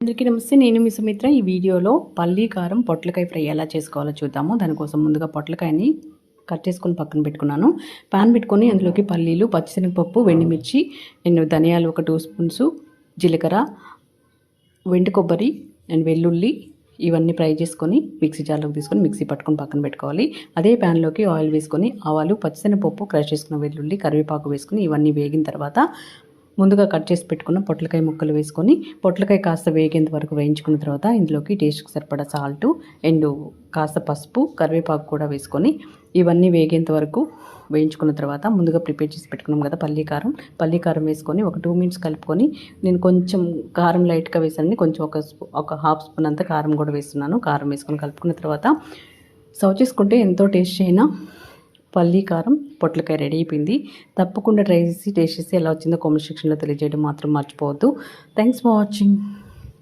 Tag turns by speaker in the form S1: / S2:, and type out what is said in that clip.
S1: అందరికీ నమస్తే. నేను మీ సుమిత్ర. ఈ వీడియోలో పల్లీ కారం పొట్లకాయ ఫ్రై ఎలా చేసుకోవాలో చూద్దాము. దానికోసం ముందుగా పొట్లకాయని కట్ చేసుకొని పక్కన పెట్టుకున్నాను. పాన్ పెట్టుకొని అందులోకి పల్లీలు పచ్చిశనగపప్పు వెండిమిర్చి నేను ధనియాలు ఒక టూ స్పూన్స్ జీలకర్ర వెండి కొబ్బరి అండ్ వెల్లుల్లి ఇవన్నీ ఫ్రై చేసుకొని మిక్సీ జార్లోకి తీసుకొని మిక్సీ పట్టుకొని పక్కన పెట్టుకోవాలి. అదే ప్యాన్లోకి ఆయిల్ వేసుకొని ఆవాలు పచ్చిశనగపప్పు క్రష్ చేసుకున్న వెల్లుల్లి కరివేపాకు వేసుకొని ఇవన్నీ వేగిన తర్వాత ముందుగా కట్ చేసి పెట్టుకున్న పొట్లకాయ ముక్కలు వేసుకొని పొట్లకాయ కాస్త వేగేంత వరకు వేయించుకున్న తర్వాత ఇందులోకి టేస్ట్కి సరిపడా సాల్ట్ అండ్ కాస్త పసుపు కరివేపాకు కూడా వేసుకొని ఇవన్నీ వేగేంత వరకు వేయించుకున్న తర్వాత ముందుగా ప్రిపేర్ చేసి పెట్టుకున్నాం కదా పల్లీ కారం. పల్లీ కారం వేసుకొని ఒక టూ మినిట్స్ కలుపుకొని నేను కొంచెం కారం లైట్గా వేసాను కొంచెం ఒక స్పూ- ఒక హాఫ్ స్పూన్ అంతా కారం కూడా వేస్తున్నాను. కారం వేసుకొని కలుపుకున్న తర్వాత సర్వ్ చేసుకుంటే ఎంతో టేస్ట్ అయినా పల్లీ కారం పొట్లకాయ రెడీ అయిపోయింది. తప్పకుండా ట్రై చేసి టేస్ట్ చేసి ఎలా వచ్చిందో కామెంట్ సెక్షన్లో తెలియజేయడం మాత్రం మర్చిపోవద్దు. Thanks for watching